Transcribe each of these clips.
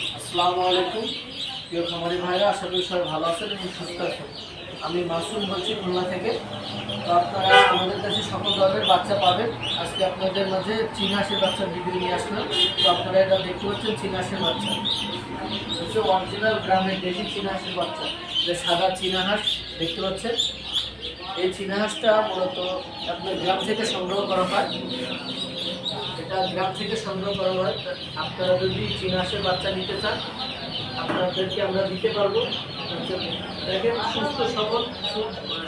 আসসালামু আলাইকুম। প্রিয় খামারি ভাইরা, আশা করি সবাই ভালো আছেন এবং সুস্থ আছেন। আমি মাসুম বলছি খুলনা থেকে। তো আপনারা আমাদের কাছে সকল ধরনের বাচ্চা পাবেন। আজকে আপনাদের মাঝে চীনাশের বাচ্চার ভিডিও নিয়ে আসলাম। তো আপনারা এটা দেখতে পাচ্ছেন চীনাশের বাচ্চা। হচ্ছে অরিজিনাল গ্রামের দেশি চীনাশের বাচ্চা। যে সাদা চীনা হাঁস, দেখতে পাচ্ছেন? এই চীনাহাঁসটা মূলত আপনার গ্রাম থেকে সংগ্রহ করা হয়। এটা গ্রাম থেকে সংগ্রহ করা হয়। আপনারা যদি চীনাশের বাচ্চা নিতে চান আপনাদেরকে আমরা দিতে পারব। দেখেন সুস্থ সবল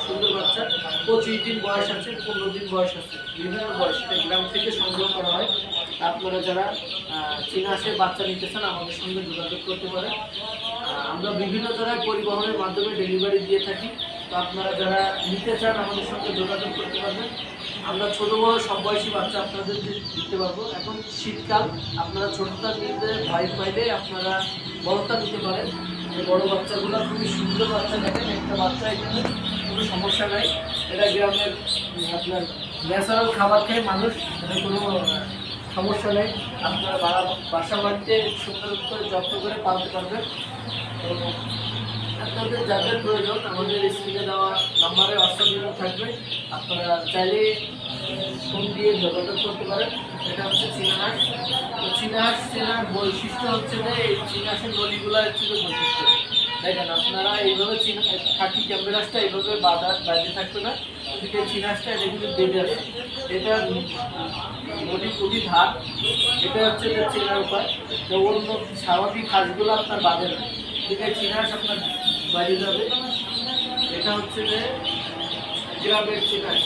সুন্দর বাচ্চা। পঁচিশ দিন বয়স আছে পনেরো দিন বয়স আছে। বিভিন্ন বয়স গ্রাম থেকে সংগ্রহ করা হয়। আপনারা যারা আহ, চীনাশের বাচ্চা নিতে চান আমাদের সঙ্গে যোগাযোগ করতে পারেন। আমরা বিভিন্ন জায়গায় পরিবহনের মাধ্যমে ডেলিভারি দিয়ে থাকি। তো আপনারা যারা নিতে চান আমাদের সঙ্গে যোগাযোগ করতে পারবেন। আমরা ছোটো বড়ো সব বয়সী বাচ্চা আপনাদের দিতে পারব। এখন শীতকাল, আপনারা ছোটটা নিতে ভয় পাইলে আপনারা বড়টা নিতে পারেন। বড় বাচ্চাগুলো খুবই সুন্দর বাচ্চা দেখেন, একটা বাচ্চা এখানে কোনো সমস্যা নাই। এটা গ্রামের, আপনার ন্যাচারাল খাবার খেয়ে মানুষ, এটা কোনো সমস্যা নেই। আপনারা বাসা বাড়িতে সুন্দর করে যত্ন করে পালতে পারবেন। আপনাদের যাদের প্রয়োজন, আমাদের স্ক্রিনে দেওয়া নাম্বারে হোয়াটসঅ্যাপ থাকবে। আপনারা চাইলে ফোন দিয়ে যোগাযোগ করতে পারেন। এটা হচ্ছে চীনাহাস তো চীনাহাস চেনার বৈশিষ্ট্য হচ্ছে যে, এই চীনাহাসের নলিগুলো হচ্ছে যে বৈশিষ্ট্য। দেখেন, আপনারা এইভাবে চীনা খাকি ক্যামেরাসটা এইভাবে বাধা বাইরে থাকবে না। ওদিকে চীনাহাসটা এটা কিন্তু বেঁধে আছে এটা নদী খুবই ধার এটা হচ্ছে চেনার উপায়। তো অন্য স্বাভাবিক হাঁসগুলো আপনার বাঁধে না। এদিকে চীনাহাস আপনার বাইরে যাবে এটা হচ্ছে যে গ্রামের চিনাস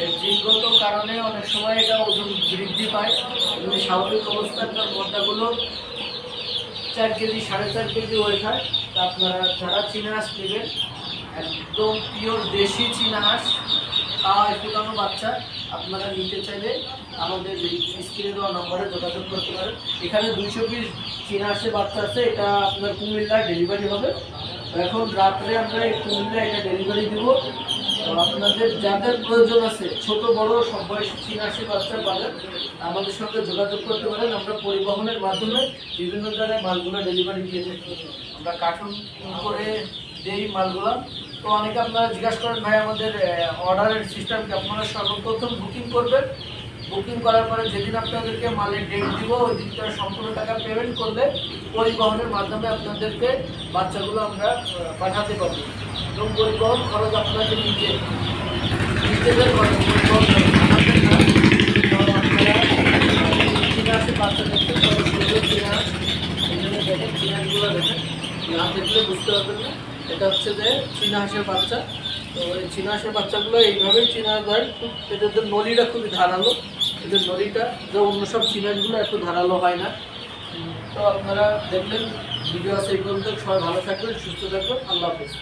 এর জিনগত কারণে অনেক সময় এটা ওজন বৃদ্ধি পায় এবং স্বাভাবিক অবস্থানকার মদ্দাগুলো চার কেজি, সাড়ে চার কেজি হয়ে যায়। তা আপনারা যারা চীনা হাঁস নেবেন, একদম পিওর দেশি চীনা খাওয়ায় ফুটানো বাচ্চা, আপনারা নিতে চাইলে আমাদের স্ক্রিনে দেওয়া নম্বরে যোগাযোগ করতে পারেন। এখানে দুইশো পিস চীনা হাঁসের বাচ্চা আছে, এটা আপনার কুমিল্লায় ডেলিভারি হবে। এখন রাত্রে আমরা এই কুমিল্লায় এটা ডেলিভারি দিব। তো আপনাদের যাদের প্রয়োজন আছে, ছোট, বড়, সব বয়সী চীনাশি বাচ্চা পাবেন। আমাদের সঙ্গে যোগাযোগ করতে পারেন। আমরা পরিবহনের মাধ্যমে বিভিন্ন জায়গায় মালগুলো ডেলিভারি দিয়ে থাকি। আমরা কার্টুন করে দেই মালগুলো। তো অনেকে আপনারা জিজ্ঞাসা করেন ভাই আমাদের অর্ডারের সিস্টেমকে আপনারা সর্বপ্রথম বুকিং করবেন। বুকিং করার পরে যেদিন আপনাদেরকে মালের ডেট দিব ওই দিনটা সম্পূর্ণ টাকা পেমেন্ট করলে পরিবহনের মাধ্যমে আপনাদেরকে বাচ্চাগুলো আমরা পাঠাতে পারব। এবং পরিবহন খরচ আপনাদের নিজে নিজেদের খরচ পরিবহন খরচ, আমাদের না। তো আপনারা বাচ্চা দেখতে কত সুন্দর চীনা হাঁস। এখানে দেখেন চীনাগুলো দেখেন। না দেখলে বুঝতে পারবেন না। এটা হচ্ছে যে চীনা হাঁসের বাচ্চা। তো এই চীনা হাঁসের বাচ্চাগুলো এইভাবেই চীনা দেয় খুব এদের যে নলিটা খুবই ধারালো। এদের নলিটা, যে অন্য সব চীনাগুলো একটু ধারালো হয় না। তো আপনারা দেখলেন ভিডিও আছে এই পর্যন্ত। সবাই ভালো থাকবেন, সুস্থ থাকবেন। আল্লাহ হাফেজ।